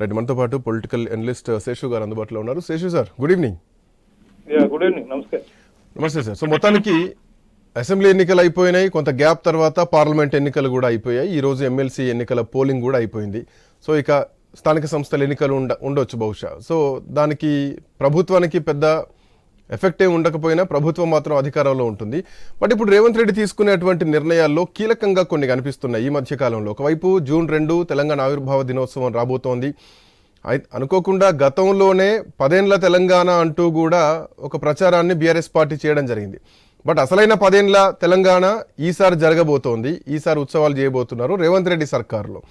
Right మనతో పాటు political analyst Seshu గారు అందుబాటులో ఉన్నారు. Seshu sir good evening. Yeah good evening. నమస్తే నమస్తే సార్. సో మొత్తానికి అసెంబ్లీ ఎన్నికలు అయిపోయినాయి. కొంత గ్యాప్ తర్వాత పార్లమెంట్ ఎన్నికలు కూడా అయిపోయాయి. ఈ రోజు ఎమ్మెల్సీ ఎన్నికల పోలింగ్ కూడా అయిపోయింది. సో ఇక స్థానిక సంస్థల ఎన్నికలు ఉండ ఉండొచ్చు బహుశా. సో దానికి ప్రభుత్వానికి పెద్ద ఎఫెక్ట్ ఏమి ఉండకపోయినా ప్రభుత్వం మాత్రం అధికారంలో ఉంటుంది. బట్ ఇప్పుడు రేవంత్ రెడ్డి తీసుకునేటువంటి నిర్ణయాల్లో కీలకంగా కొన్ని కనిపిస్తున్నాయి ఈ మధ్యకాలంలో. ఒకవైపు జూన్ రెండు తెలంగాణ ఆవిర్భావ దినోత్సవం రాబోతోంది. అనుకోకుండా గతంలోనే పదేండ్ల తెలంగాణ అంటూ కూడా ఒక ప్రచారాన్ని బీఆర్ఎస్ పార్టీ చేయడం జరిగింది. బట్ అసలైన పదేండ్ల తెలంగాణ ఈసారి జరగబోతోంది. ఈసారి ఉత్సవాలు చేయబోతున్నారు రేవంత్ రెడ్డి సర్కారులో.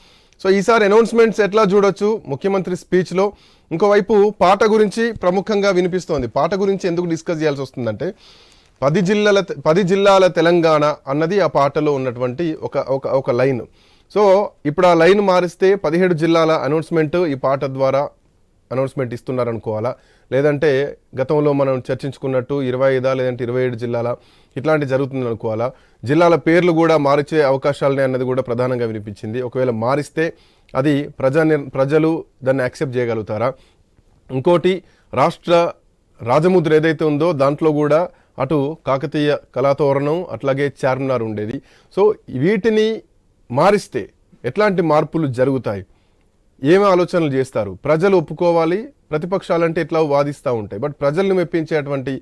సో ఈసారి అనౌన్స్మెంట్స్ ఎట్లా చూడొచ్చు? ముఖ్యమంత్రి స్పీచ్లో. ఇంకోవైపు పాట గురించి ప్రముఖంగా వినిపిస్తోంది. పాట గురించి ఎందుకు డిస్కస్ చేయాల్సి వస్తుందంటే పది జిల్లాల పది జిల్లాల తెలంగాణ అన్నది ఆ పాటలో ఉన్నటువంటి ఒక ఒక ఒక లైన్. సో ఇప్పుడు ఆ లైన్ మారిస్తే పదిహేడు జిల్లాల అనౌన్స్మెంట్ ఈ పాట ద్వారా అనౌన్స్మెంట్ ఇస్తున్నారు అనుకోవాలా లేదంటే గతంలో మనం చర్చించుకున్నట్టు ఇరవై ఐదా లేదంటే ఇరవై ఏడు జిల్లాల ఇట్లాంటి జరుగుతుంది అనుకోవాలా జిల్లాల పేర్లు కూడా మార్చే అవకాశాలనే అన్నది కూడా ప్రధానంగా వినిపించింది. ఒకవేళ మారిస్తే అది ప్రజా ప్రజలు దాన్ని యాక్సెప్ట్ చేయగలుగుతారా? ఇంకోటి రాష్ట్ర రాజముద్ర ఏదైతే ఉందో దాంట్లో కూడా అటు కాకతీయ కళాతోరణం అట్లాగే చార్మినార్ ఉండేది. సో వీటిని మారిస్తే ఎట్లాంటి మార్పులు జరుగుతాయి? ఏమి ఆలోచనలు చేస్తారు? ప్రజలు ఒప్పుకోవాలి ప్రతిపక్షాలంటే ఎట్లా వాదిస్తూ ఉంటాయి. బట్ ప్రజల్ని మెప్పించేటువంటి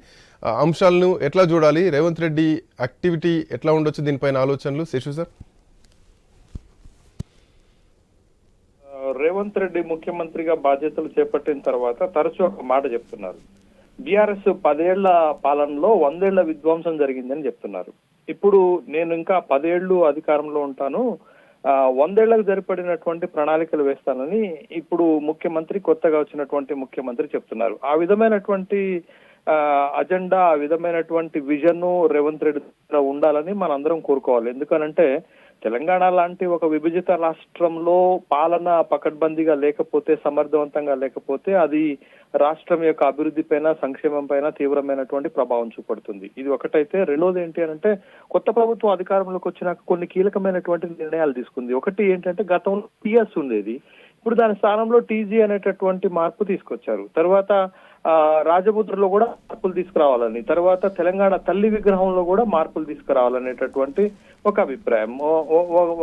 అంశాలను ఎట్లా చూడాలి? రేవంత్ రెడ్డి యాక్టివిటీ ఎట్లా ఉండొచ్చు దీనిపైన ఆలోచనలు? శిశు సార్. రేవంత్ రెడ్డి ముఖ్యమంత్రిగా బాధ్యతలు చేపట్టిన తర్వాత తరచూ ఒక మాట చెప్తున్నారు. బీఆర్ఎస్ పదేళ్ళ పాలనలో వందేళ్ళ విధ్వంసం జరిగిందని చెప్తున్నారు. ఇప్పుడు నేను ఇంకా పదేళ్ళు అధికారంలో ఉంటాను. వందేళ్ళకు సరిపడినటువంటి ప్రణాళికలు వేస్తానని ఇప్పుడు ముఖ్యమంత్రి కొత్తగా వచ్చినటువంటి ముఖ్యమంత్రి చెప్తున్నారు. ఆ విధమైనటువంటి ఆ, అజెండా ఆ విధమైనటువంటి విజన్ రేవంత్ రెడ్డి ఉండాలని మనందరం కోరుకోవాలి. ఎందుకనంటే తెలంగాణ లాంటి ఒక విభజిత రాష్ట్రంలో పాలన పకడ్బందీగా లేకపోతే సమర్థవంతంగా లేకపోతే అది రాష్ట్రం యొక్క అభివృద్ధి పైన సంక్షేమం పైన తీవ్రమైనటువంటి ప్రభావం చూపడుతుంది. ఇది ఒకటైతే. రెండోది ఏంటి అని అంటే కొత్త ప్రభుత్వం అధికారంలోకి వచ్చినాక కొన్ని కీలకమైనటువంటి నిర్ణయాలు తీసుకుంది. ఒకటి ఏంటంటే గతంలో పిఎస్ ఉండేది. ఇప్పుడు దాని స్థానంలో టీజీ అనేటటువంటి మార్పు తీసుకొచ్చారు. తర్వాత రాజముద్రలో కూడా మార్పులు తీసుకురావాలని తర్వాత తెలంగాణ తల్లి విగ్రహంలో కూడా మార్పులు తీసుకురావాలనేటటువంటి ఒక అభిప్రాయం.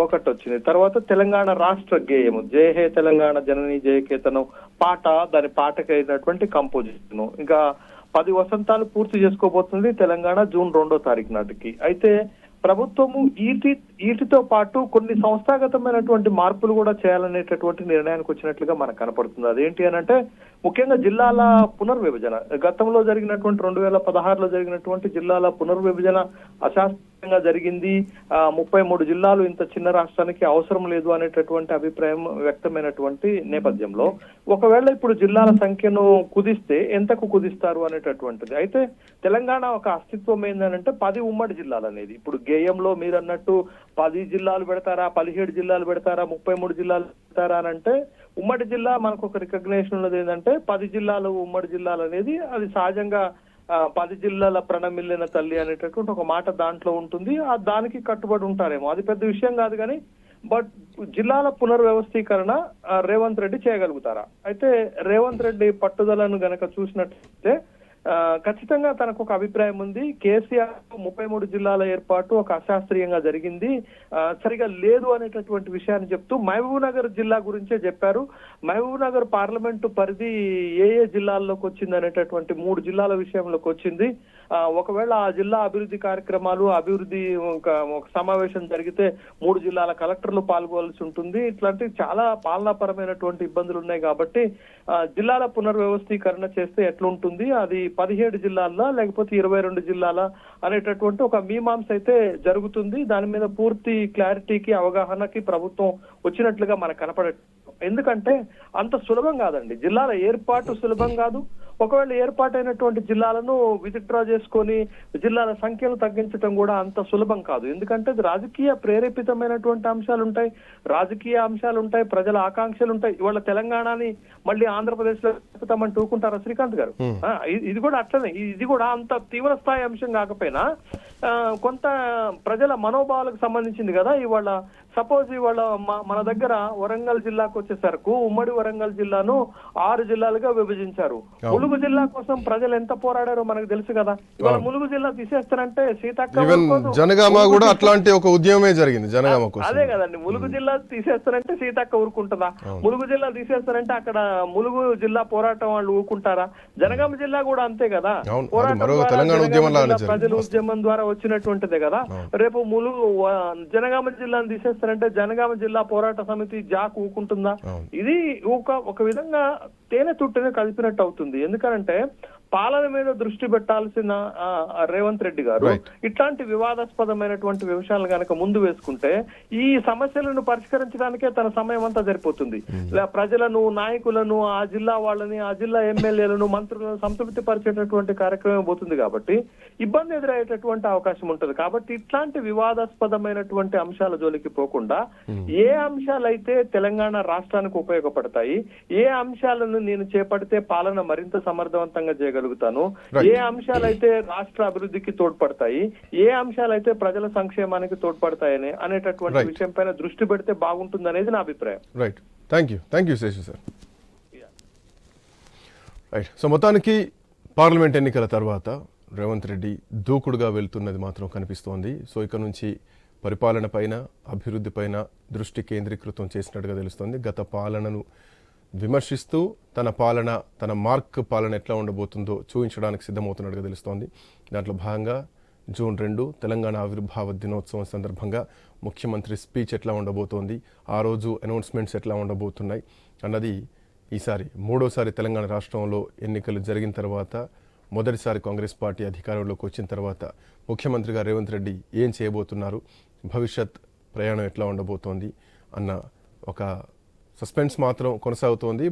ఒకటి వచ్చింది. తర్వాత తెలంగాణ రాష్ట్ర గేయము. జయ హే తెలంగాణ జనని జయకేతనం పాట దాని పాటకైనటువంటి కంపోజిషన్ ఇంకా పది వసంతాలు పూర్తి చేసుకోబోతుంది తెలంగాణ జూన్ రెండో తారీఖు నాటికి. అయితే ప్రభుత్వము ఈటీ వీటితో పాటు కొన్ని సంస్థాగతమైనటువంటి మార్పులు కూడా చేయాలనేటటువంటి నిర్ణయానికి వచ్చినట్లుగా మనకు కనపడుతుంది. అదేంటి అని అంటే ముఖ్యంగా జిల్లాల పునర్విభజన. గతంలో జరిగినటువంటి రెండు వేల పదహారులో జరిగినటువంటి జిల్లాల పునర్విభజన అశాస్త్రంగా జరిగింది. ఆ, ముప్పై మూడు జిల్లాలు ఇంత చిన్న రాష్ట్రానికి అవసరం లేదు అనేటటువంటి అభిప్రాయం వ్యక్తమైనటువంటి నేపథ్యంలో ఒకవేళ ఇప్పుడు జిల్లాల సంఖ్యను కుదిస్తే ఎంతకు కుదిస్తారు అనేటటువంటిది. అయితే తెలంగాణ ఒక అస్తిత్వం ఏంటంటే పది ఉమ్మడి జిల్లాలు అనేది ఇప్పుడు గేయంలో మీరు అన్నట్టు పది జిల్లాలు పెడతారా పదిహేడు జిల్లాలు పెడతారా ముప్పై మూడు జిల్లాలు పెడతారా అని అంటే ఉమ్మడి జిల్లా మనకు ఒక రికగ్నేషన్ ఉన్నది ఏంటంటే పది జిల్లాలు ఉమ్మడి జిల్లాలు అనేది అది సహజంగా ఆ, పది జిల్లాల ప్రణమిల్లిన తల్లి అనేటటువంటి ఒక మాట దాంట్లో ఉంటుంది. ఆ దానికి కట్టుబడి ఉంటారేమో. అది పెద్ద విషయం కాదు కానీ బట్ జిల్లాల పునర్వ్యవస్థీకరణ రేవంత్ రెడ్డి చేయగలుగుతారా? అయితే రేవంత్ రెడ్డి పట్టుదలను గనక చూసినట్లయితే ఖచ్చితంగా తనకు ఒక అభిప్రాయం ఉంది. కేసీఆర్ ముప్పై మూడు జిల్లాల ఏర్పాటు ఒక అశాస్త్రీయంగా జరిగింది. సరిగా లేదు అనేటటువంటి విషయాన్ని చెప్తూ మహబూబ్ నగర్ జిల్లా గురించే చెప్పారు. మహబూబ్నగర్ పార్లమెంటు పరిధి ఏ ఏ జిల్లాల్లోకి వచ్చింది అనేటటువంటి మూడు జిల్లాల విషయంలోకి వచ్చింది. ఒకవేళ ఆ జిల్లా అభివృద్ధి కార్యక్రమాలు అభివృద్ధి ఒక ఒక సమావేశం జరిగితే మూడు జిల్లాల కలెక్టర్లు పాల్గొవలసి ఉంటుంది. ఇట్లాంటి చాలా పాలనాపరమైనటువంటి ఇబ్బందులు ఉన్నాయి కాబట్టి జిల్లాల పునర్వ్యవస్థీకరణ చేస్తే ఎట్లుంటుంది? అది పదిహేడు జిల్లాల్లో లేకపోతే ఇరవై రెండు జిల్లాల అనేటటువంటి ఒక మీమాంస అయితే జరుగుతుంది. దాని మీద పూర్తి క్లారిటీకి అవగాహనకి ప్రభుత్వం వచ్చినట్లుగా మనకు కనపడ ఎందుకంటే అంత సులభం కాదండి. జిల్లాల ఏర్పాటు సులభం కాదు. ఒకవేళ ఏర్పాటైనటువంటి జిల్లాలను విత్డ్రా చేసుకొని జిల్లాల సంఖ్యను తగ్గించడం కూడా అంత సులభం కాదు. ఎందుకంటే రాజకీయ ప్రేరేపితమైనటువంటి అంశాలు ఉంటాయి రాజకీయ అంశాలు ఉంటాయి ప్రజల ఆకాంక్షలు ఉంటాయి ఇవాళ తెలంగాణని మళ్ళీ ఆంధ్రప్రదేశ్లో పెడతామని టూకుంటారా శ్రీకాంత్ గారు? ఇది- ఇది కూడా అట్లనే. ఇది కూడా అంత తీవ్ర స్థాయి అంశం కాకపోయినా కొంత ప్రజల మనోభావాలకు సంబంధించింది కదా ఇవాళ సపోజ్ ఇవాళ మన దగ్గర వరంగల్ జిల్లాకు వచ్చేసరికి ఉమ్మడి వరంగల్ జిల్లాను ఆరు జిల్లాలుగా విభజించారు. ములుగు జిల్లా కోసం ప్రజలు ఎంత పోరాడారో మనకు తెలుసు కదా. ఇవాళ ములుగు జిల్లా తీసేస్తారంటే సీతక్క. జనగామ కూడా అట్లాంటి ఒక ఉద్యమమే జరిగింది జనగామ అదే కదండి. ములుగు జిల్లా తీసేస్తారంటే సీతక్క ఊరుకుంటుందా? ములుగు జిల్లా తీసేస్తారంటే అక్కడ ములుగు జిల్లా పోరాటం వాళ్ళు ఊరుకుంటారా? జనగామ జిల్లా కూడా అంతే కదా. పోరాటం. ప్రజల ఉద్యమం ద్వారా వచ్చినటువంటిదే కదా. రేపు ములుగు జనగామ జిల్లాను తీసేస్తారంటే జనగామ జిల్లా పోరాట సమితి జాక్ ఊకుంటుందా. ఇది ఒక ఒక విధంగా తేనె తుట్టెనే కలిపినట్టు అవుతుంది ఎందుకంటే పాలన మీద దృష్టి పెట్టాల్సిన రేవంత్ రెడ్డి గారు. ఇట్లాంటి వివాదాస్పదమైనటువంటి విషయాలు కనుక ముందు వేసుకుంటే ఈ సమస్యలను పరిష్కరించడానికే తన సమయం అంతా సరిపోతుంది లే- ప్రజలను నాయకులను ఆ జిల్లా వాళ్ళని ఆ జిల్లా ఎమ్మెల్యేలను మంత్రులను సంతృప్తి పరిచేటటువంటి కార్యక్రమం పోతుంది కాబట్టి ఇబ్బంది ఎదురయ్యేటటువంటి అవకాశం ఉంటుంది. కాబట్టి ఇట్లాంటి వివాదాస్పదమైనటువంటి అంశాల జోలికి పోకుండా ఏ అంశాలైతే తెలంగాణ రాష్ట్రానికి ఉపయోగపడతాయి ఏ అంశాలను నేను చేపడితే పాలన మరింత సమర్థవంతంగా చేయగలుగుతాను Right. ఏ అంశాలైతే రాష్ట్ర అభివృద్ధికి తోడ్పడతాయి ఏ అంశాలైతే ప్రజల సంక్షేమానికి తోడ్పడతాయని అనేటటువంటి. విషయం పైన దృష్టి పెడితే బాగుంటుంది అనేది నా అభిప్రాయం. Right thank you thank you Seshu sir right so మొత్తానికి పార్లమెంట్ ఎన్నికల తర్వాత రేవంత్ రెడ్డి దూకుడుగా వెళ్తున్నది మాత్రం కనిపిస్తోంది. సో ఇక నుంచి పరిపాలన పైన అభివృద్ధి పైన దృష్టి కేంద్రీకృతం చేసినట్టుగా తెలుస్తోంది. గత పాలనను విమర్శిస్తూ తన పాలన తన మార్క్ పాలన ఎట్లా ఉండబోతుందో చూపించడానికి సిద్ధమవుతున్నట్టుగా తెలుస్తోంది. దాంట్లో భాగంగా జూన్ రెండు తెలంగాణ ఆవిర్భావ దినోత్సవం సందర్భంగా ముఖ్యమంత్రి స్పీచ్ ఎట్లా ఉండబోతోంది ఆ రోజు అనౌన్స్మెంట్స్ ఎట్లా ఉండబోతున్నాయి అన్నది ఈసారి మూడోసారి తెలంగాణ రాష్ట్రంలో ఎన్నికలు జరిగిన తర్వాత మొదటిసారి కాంగ్రెస్ పార్టీ అధికారంలోకి వచ్చిన తర్వాత ముఖ్యమంత్రిగా రేవంత్ రెడ్డి ఏం చేయబోతున్నారు భవిష్యత్ ప్రయాణం ఎట్లా ఉండబోతోంది అన్న ఒక సస్పెన్స్ మాత్రం కొనసాగుతోంది.